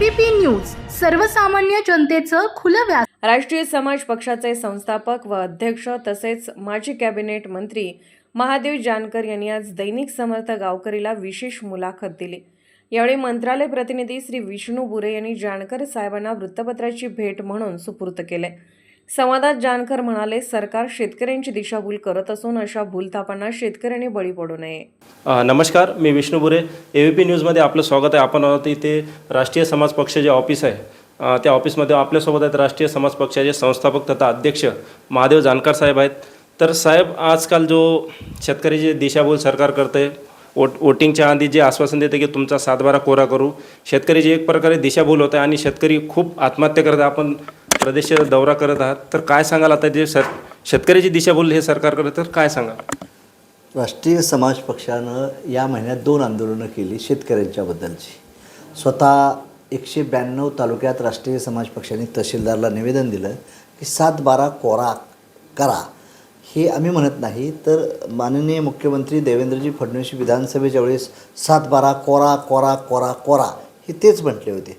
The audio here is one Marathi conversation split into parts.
एबीपी न्यूज सर्वसामान्य जनतेचं खुलं व्यास राष्ट्रीय समाज पक्षाचे संस्थापक व अध्यक्ष तसेच माजी कॅबिनेट मंत्री महादेव जानकर यांनी आज दैनिक समर्थ गावकरीला विशेष मुलाखत दिली. यावेळी मंत्रालय प्रतिनिधी श्री विष्णू बुरे यांनी जानकर साहेबांना वृत्तपत्राची भेट म्हणून सुपूर्त केले. संवादात जानकर म्हणाले सरकार शेतकऱ्यांची दिशाभूल करत असून अशा भूलथापांना शेतकऱ्यांनी बळी पडू नये. नमस्कार मी विष्णू बुरे. ए पी न्यूजमध्ये आपलं स्वागत आहे. आपण आहोत इथे राष्ट्रीय समाज पक्ष जे ऑफिस आहे. त्या ऑफिसमध्ये आपल्यासोबत आहेत राष्ट्रीय समाज पक्षाचे संस्थापक तथा अध्यक्ष महादेव जानकर साहेब आहेत. तर साहेब आजकाल जो शेतकरी जे दिशाभूल सरकार करते वोट वोटिंगच्या आधी जे आश्वासन देते की तुमचा सातबारा कोरा करू शेतकरीची एक प्रकारे दिशाभूल होत आहे आणि शेतकरी खूप आत्महत्या करत आहे. आपण प्रदेश दौरा करत आहात तर काय सांगाल आता जे सर शेतकऱ्याची दिशाभूल हे सरकार करत तर काय सांगाल? राष्ट्रीय समाज पक्षानं या महिन्यात दोन आंदोलनं केली शेतकऱ्यांच्याबद्दलची स्वतः एकशे ब्याण्णव तालुक्यात राष्ट्रीय समाज पक्षाने तहसीलदारला निवेदन दिलं की सात बारा कोरा करा. हे आम्ही म्हणत नाही तर माननीय मुख्यमंत्री देवेंद्रजी फडणवीस विधानसभेच्या वेळेस सात बारा कोरा कोरा कोरा कोरा हे तेच म्हटले होते.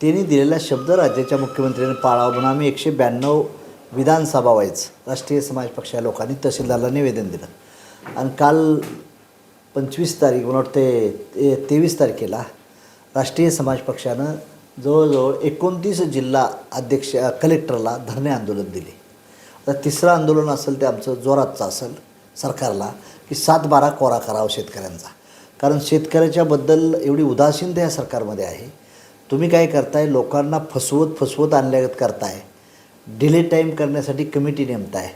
त्यांनी दिलेला शब्द राज्याच्या मुख्यमंत्र्यांनी पाळावा म्हणून आम्ही एकशे ब्याण्णव विधानसभा व्हायच. राष्ट्रीय समाज पक्षा लोकांनी तहसीलदारला निवेदन दिलं. आणि काल पंचवीस तारीख मला वाटते ते तेवीस तारखेला राष्ट्रीय समाज पक्षानं जवळजवळ एकोणतीस जिल्हा अध्यक्ष कलेक्टरला धरणे आंदोलन दिले. आता तिसरं आंदोलन असेल ते आमचं जोरातचं असेल सरकारला की सात बारा कोरा करावा शेतकऱ्यांचा. कारण शेतकऱ्याच्याबद्दल एवढी उदासीनता या सरकारमध्ये आहे. तुम्ही काय करताय? लोकांना फसवत फसवत आणल्यागत करताय. डिले टाईम करण्यासाठी कमिटी नेमताय.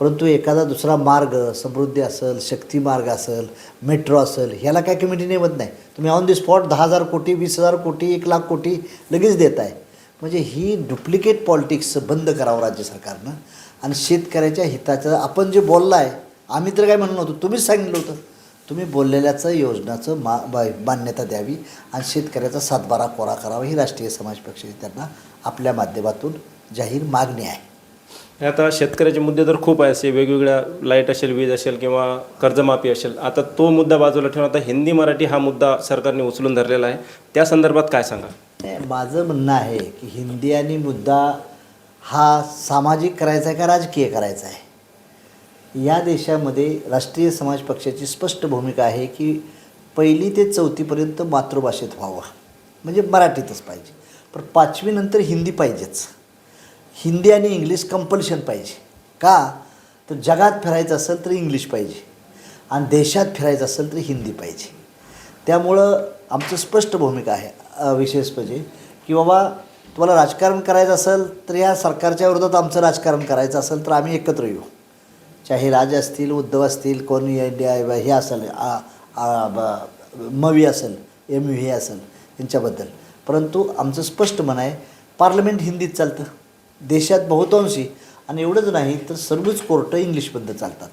परंतु एखादा दुसरा मार्ग समृद्धी असेल शक्ती मार्ग असेल मेट्रो असेल ह्याला काय कमिटी नेमत नाही. तुम्ही ऑन दी स्पॉट दहा हजार कोटी वीस हजार कोटी एक लाख कोटी लगेच देत आहे म्हणजे ही डुप्लिकेट पॉलिटिक्स बंद करावं राज्य सरकारनं. आणि शेतकऱ्याच्या हिताचं आपण जे बोलला आहे आम्ही तर काय म्हणत नव्हतो तुम्हीच सांगितलं होतं. तुम्ही बोललेल्याचं योजनाचं मा बा मान्यता द्यावी आणि शेतकऱ्याचा सातबारा कोरा करावा ही राष्ट्रीय समाज पक्षाची त्यांना आपल्या माध्यमातून जाहीर मागणी आहे. आता शेतकऱ्याचे मुद्दे तर खूप आहे असे वेगवेगळ्या लाइट असेल वीज असेल किंवा कर्जमाफी असेल आता तो मुद्दा बाजूला ठेवून आता हिंदी मराठी हा मुद्दा सरकारने उचलून धरलेला आहे. त्या संदर्भात काय सांगा माझं म्हणणं आहे की हिंदी आणि मुद्दा हा सामाजिक करायचा आहे का राजकीय करायचा आहे? या देशामध्ये राष्ट्रीय समाज पक्षाची स्पष्ट भूमिका आहे की पहिली ते चौथीपर्यंत मातृभाषेत व्हावं. म्हणजे मराठीतच पाहिजे. पण पाचवीनंतर हिंदी पाहिजेच. हिंदी आणि इंग्लिश कंपल्शन पाहिजे. का? तर जगात फिरायचं असेल तर इंग्लिश पाहिजे. आणि देशात फिरायचं असेल तर हिंदी पाहिजे. त्यामुळं आमचं स्पष्ट भूमिका आहे विशेष म्हणजे की बाबा तुम्हाला राजकारण करायचं असेल तर या सरकारच्या विरोधात आमचं राजकारण करायचं असेल तर आम्ही एकत्र येऊ. चाहे राजा असतील उद्धव असतील कोणी इंडिया हे असेल मवी असेल एम यू हे असेल यांच्याबद्दल. परंतु आमचं स्पष्ट म्हण आहे पार्लमेंट हिंदीत चालतं देशात बहुतांशी आणि एवढंच नाही तर सर्वच कोर्ट इंग्लिशमध्ये चालतात.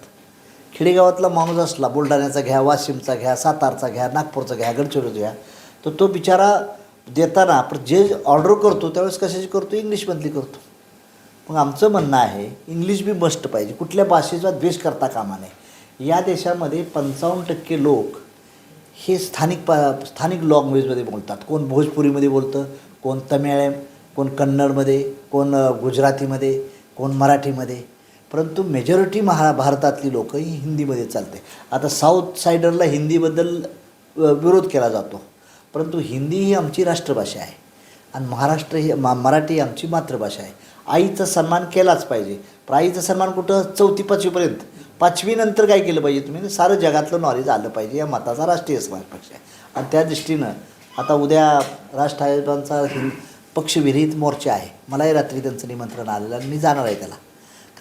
खेडेगावातला माणूस असला बुलढाण्याचा घ्या वाशिमचा घ्या सातारचा घ्या नागपूरचा घ्या गडचिरोलीचा घ्या तर तो बिचारा देताना आपण जे ऑर्डर करतो त्यावेळेस कशाची करतो? इंग्लिशमधली करतो. मग आमचं म्हणणं आहे इंग्लिश बी मस्ट पाहिजे. कुठल्या भाषेचा द्वेष करता कामा नये. या देशामध्ये पंचावन्न टक्के लोक हे स्थानिक प स्थानिक लँग्वेजमध्ये बोलतात. कोण भोजपुरीमध्ये बोलतं कोण तमिळ कोण कन्नडमध्ये कोण गुजरातीमध्ये कोण मराठीमध्ये. परंतु मेजॉरिटी महा भारतातली लोक ही हिंदीमध्ये चालते. आता साऊथ सायडरला हिंदीबद्दल विरोध केला जातो. परंतु हिंदी ही आमची राष्ट्रभाषा आहे. आणि महाराष्ट्र ही मा मराठी आमची मातृभाषा आहे. आईचा सन्मान केलाच पाहिजे. पण आईचा सन्मान कुठं? चौथी पाचवीपर्यंत. पाचवीनंतर काय केलं पाहिजे तुम्ही? सारं जगातलं नॉलेज आलं पाहिजे. या मताचा राष्ट्रीय समाज पक्ष आहे. आणि त्या दृष्टीनं आता उद्या राज ठाकरेंचा पक्षविरहित मोर्चा आहे. मलाही रात्री त्यांचं निमंत्रण आलेलं आणि मी जाणार आहे त्याला.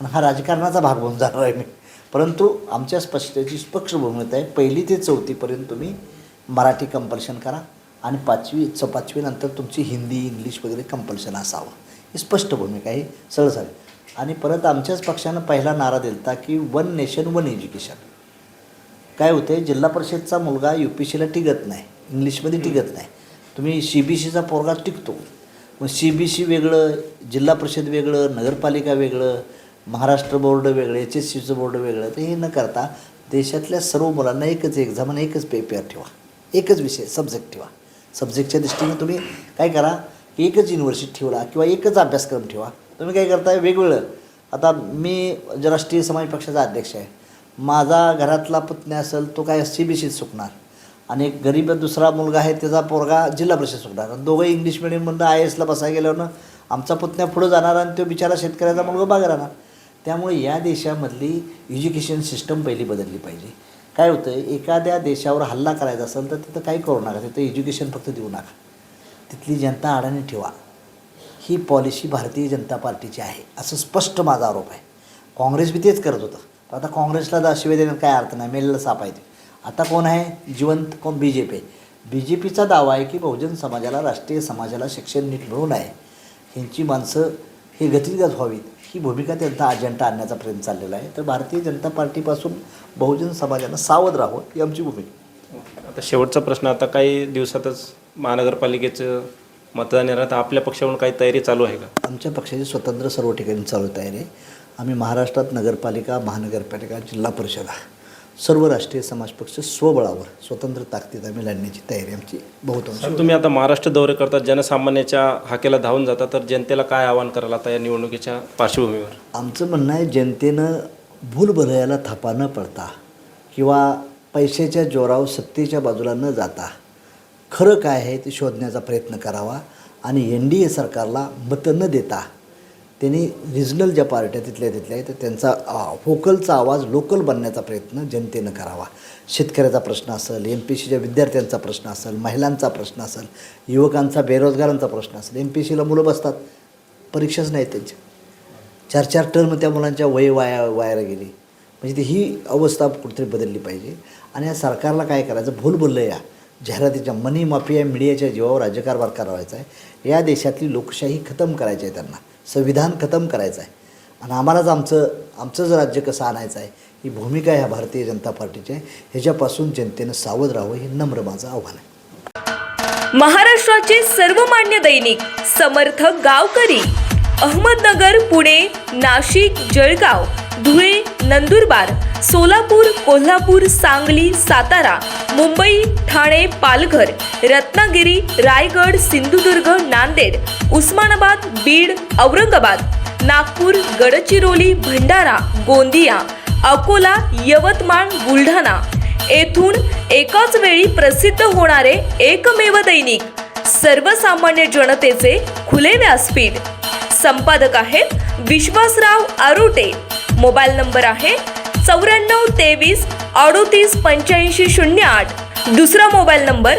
कारण हा राजकारणाचा भाग होऊन जाणार आहे मी. परंतु आमच्या स्पष्टची स्पक्ष भूमिका आहे. पहिली ते चौथीपर्यंत तुम्ही मराठी कंपल्शन करा. आणि पाचवी च पाचवीनंतर तुमची हिंदी इंग्लिश वगैरे कंपल्शन असावं. ही स्पष्ट भूमिका ही सरळ झाली. आणि परत आमच्याच पक्षानं पहिला नारा दिलता की वन नेशन वन एज्युकेशन काय होते जिल्हा परिषदचा मुलगा यू पी सीला टिकत नाही. इंग्लिशमध्ये टिकत नाही. तुम्ही सी बी सीचा पोरगा टिकतो. मग सी बी सी वेगळं जिल्हा परिषद वेगळं नगरपालिका वेगळं महाराष्ट्र बोर्ड वेगळं एच एस सीचं बोर्ड वेगळं तर हे न करता देशातल्या सर्व मुलांना एकच एक्झाम आणि एकच पेपर ठेवा. एकच विषय सब्जेक्ट ठेवा. सब्जेक्टच्या दृष्टीने तुम्ही काय करा एकच युनिव्हर्सिटी ठेवला किंवा एकच अभ्यासक्रम ठेवा. तुम्ही काय करताय वेगवेगळं. आता मी जे राष्ट्रीय समाज पक्षाचा अध्यक्ष आहे. माझा घरातला पुतण्या असेल तो काय सी बी सीत सुकणार आणि एक गरीब दुसरा मुलगा आहे त्याचा पोरगा जिल्हा परिषद सुटणार. आणि दोघं इंग्लिश मिडियममधनं आय एसला बसायला गेल्यावर आमचा पुतण्या पुढं जाणार आणि तो बिचारा शेतकऱ्याचा मुलगा बाहेर राहणार. त्यामुळे या देशामधली एज्युकेशन सिस्टम पहिली बदलली पाहिजे. काय होतं एखाद्या देशावर हल्ला करायचा असेल तर तिथं काही करू नका तिथं एज्युकेशन फक्त देऊ नका. तिथली जनता अडाणी ठेवा. ही पॉलिसी भारतीय जनता पार्टीची आहे असं स्पष्ट माझा आरोप आहे. काँग्रेस बी तेच करत होतं. पण आता काँग्रेसला दा शिवाय देण्यात काय अर्थ नाही मेलेला साप आहे ते. आता कोण आहे? जिवंत कोण? B J P B J पीचा दावा आहे की बहुजन समाजाला राष्ट्रीय समाजाला शिक्षण नीट मिळून आहे ह्यांची माणसं हे गतिगत व्हावीत. ही भूमिका त्यांचा अजेंडा आणण्याचा प्रयत्न चाललेला आहे. तर भारतीय जनता पार्टीपासून बहुजन समाजानं सावध राहावं ही आमची भूमिका आता शेवटचा प्रश्न आता काही दिवसातच महानगरपालिकेचं मतदान येणार तर आपल्या पक्षाकडून काही तयारी चालू आहे का? आमच्या पक्षाची स्वतंत्र सर्व ठिकाणी चालू तयारी आहे. आम्ही महाराष्ट्रात नगरपालिका महानगरपालिका जिल्हा परिषदा. सर्व राष्ट्रीय समाज पक्ष स्वबळावर स्वतंत्र ताकदीत आम्ही लढण्याची तयारी आमची बहुतांश तुम्ही आता महाराष्ट्र दौरे करतात जनसामान्याच्या हाकेला धावून जाता तर जनतेला काय आवाहन कराल आता या निवडणुकीच्या पार्श्वभूमीवर? आमचं म्हणणं आहे जनतेनं भूलभुलयाला थापा न पडता किंवा पैशाच्या जोरावर सत्तेच्या बाजूला न जाता खरं काय आहे ते शोधण्याचा प्रयत्न करावा आणि एन डी ए सरकारला मतं न देता त्यांनी रिजनल ज्या पार्ट्या तिथल्या तिथल्या आहेत तर त्यांचा व्होकलचा आवाज लोकल बनण्याचा प्रयत्न जनतेनं करावा. शेतकऱ्याचा प्रश्न असेल एम पी सीच्या विद्यार्थ्यांचा प्रश्न असेल महिलांचा प्रश्न असेल युवकांचा बेरोजगारांचा प्रश्न असेल एम पी सीला मुलं बसतात परीक्षाच नाही त्यांची. चार चार टर्म त्या मुलांच्या वय वाया वायाला गेली. म्हणजे ती ही अवस्था कुठेतरी बदलली पाहिजे. आणि या सरकारला काय करायचं भूल बोललं या. जाहिरातीच्या मनी माफिया मीडियाच्या जीवावर राज्यकारभार करावायचा आहे. या देशातली लोकशाही खतम करायची आहे त्यांना. संविधान खतम करायचं आहे. आणि आम्हालाच आमचं आमचं जर राज्य कसं आणायचं आहे ही भूमिका ह्या भारतीय जनता पार्टीची आहे. ह्याच्यापासून जनतेनं सावध राहावं हे नम्र माझं आव्हान आहे. महाराष्ट्राचे सर्वमान्य दैनिक समर्थ गावकरी अहमदनगर पुणे नाशिक जळगाव धुळे नंदुरबार सोलापूर कोल्हापूर सांगली सातारा मुंबई ठाणे पालघर रत्नागिरी रायगड सिंधुदुर्ग नांदेड उस्मानाबाद बीड औरंगाबाद नागपूर गडचिरोली भंडारा गोंदिया अकोला यवतमाळ बुलढाणा. येथून एकाच वेळी प्रसिद्ध होणारे एकमेव दैनिक सर्वसामान्य जनतेचे खुले व्यासपीठ. संपादक आहेत विश्वासराव आरोटे. मोबाईल नंबर आहे चौऱ्याण्णव तेवीस अडोतीस पंच्याऐंशी शून्य आठ. दुसरा मोबाईल नंबर